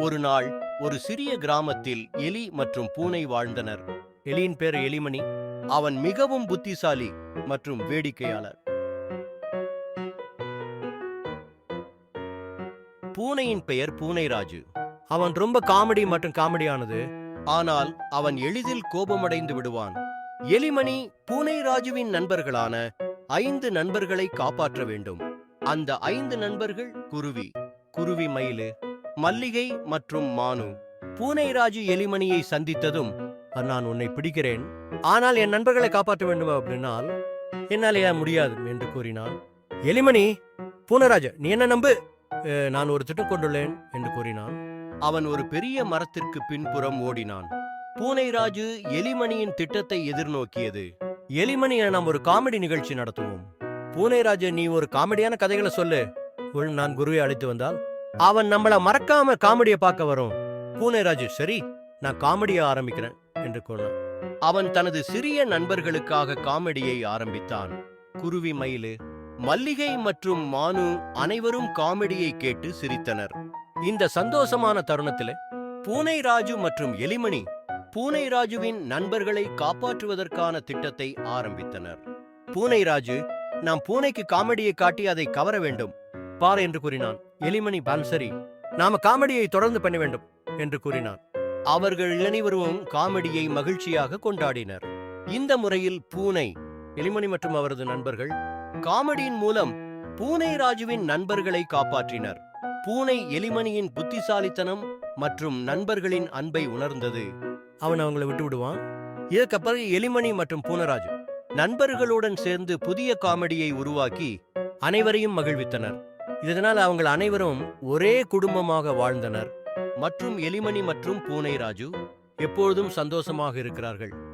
ஒரு நாள் ஒரு சிறிய கிராமத்தில் எலி மற்றும் பூனை வாழ்ந்தனர். எலியின் பேர் எலிமணி. அவன் மிகவும் புத்திசாலி மற்றும் வேடிக்கையாளர். பூனையின் பெயர் பூனைராஜு. அவன் ரொம்ப காமெடி மற்றும் காமெடியானது. ஆனால் அவன் எளிதில் கோபமடைந்து விடுவான். எலிமணி பூனைராஜுவின் நண்பர்களான ஐந்து நண்பர்களை காப்பாற்ற வேண்டும். அந்த ஐந்து நண்பர்கள் குருவி. குருவி மயிலு மல்லிகை மற்றும் மானு. பூனை ராஜு எலிமணியை சந்தித்ததும் நான் உன்னை பிடிக்கிறேன். ஆனால் என் நண்பர்களை காப்பாற்ற வேண்டும்? அப்படின்னால் என்னால் ஏன் முடியாது என்று கூறினான் எலிமணி பூனராஜ நீ என்ன நம்பு? நான் ஒரு திட்டம் கொண்டுள்ளேன் என்று கூறினான். அவன் ஒரு பெரிய மரத்திற்கு பின்புறம் ஓடினான். பூனைராஜு எலிமணியின் திட்டத்தை எதிர்நோக்கியது. எலிமணி நாம் ஒரு காமெடி நிகழ்ச்சி நடத்துவோம். பூனைராஜு நீ ஒரு காமெடியான கதைகளை சொல்லு. உள் நான் குருவை அழைத்து வந்தால் அவன் நம்மள மறக்காம காமெடியை பார்க்க வரும். பூனைராஜு சரி நான் காமெடியை ஆரம்பிக்கிறேன் என்று கூறினான். அவன் தனது சிறிய நண்பர்களுக்காக காமெடியை ஆரம்பித்தான். குருவி மயிலு மல்லிகை மற்றும் மானு அனைவரும் காமெடியை கேட்டு சிரித்தனர். இந்த சந்தோஷமான தருணத்தில் பூனை ராஜு மற்றும் எலிமணி பூனை ராஜுவின் நண்பர்களை காப்பாற்றுவதற்கான திட்டத்தை ஆரம்பித்தனர். பூனை ராஜு நாம் பூனைக்கு காமெடியை காட்டி அதை கவர வேண்டும். பார் என்று கூறினான். எலிமணி பால்சரி நாம காமெடியை தொடர்ந்து பண்ண வேண்டும் என்று கூறினான். அவர்கள் அனைவரும் காமெடியை மகிழ்ச்சியாக கொண்டாடினர். இந்த முறையில் பூனை எலிமணி மற்றும் அவரது நண்பர்கள் காமெடியின் மூலம் பூனை ராஜுவின் நண்பர்களை காப்பாற்றினர். பூனை எலிமணியின் புத்திசாலித்தனம் மற்றும் நண்பர்களின் அன்பை உணர்ந்தது. அவன் அவங்கள விட்டு விடுவான். இதற்கப்புறம் எலிமணி மற்றும் பூனராஜு நண்பர்களுடன் சேர்ந்து புதிய காமெடியை உருவாக்கி அனைவரையும் மகிழ்வித்தனர். இதனால் அவங்கள் அனைவரும் ஒரே குடும்பமாக வாழ்ந்தனர். மற்றும் எலிமணி மற்றும் பூனை ராஜு எப்பொழுதும் சந்தோஷமாக இருக்கிறார்கள்.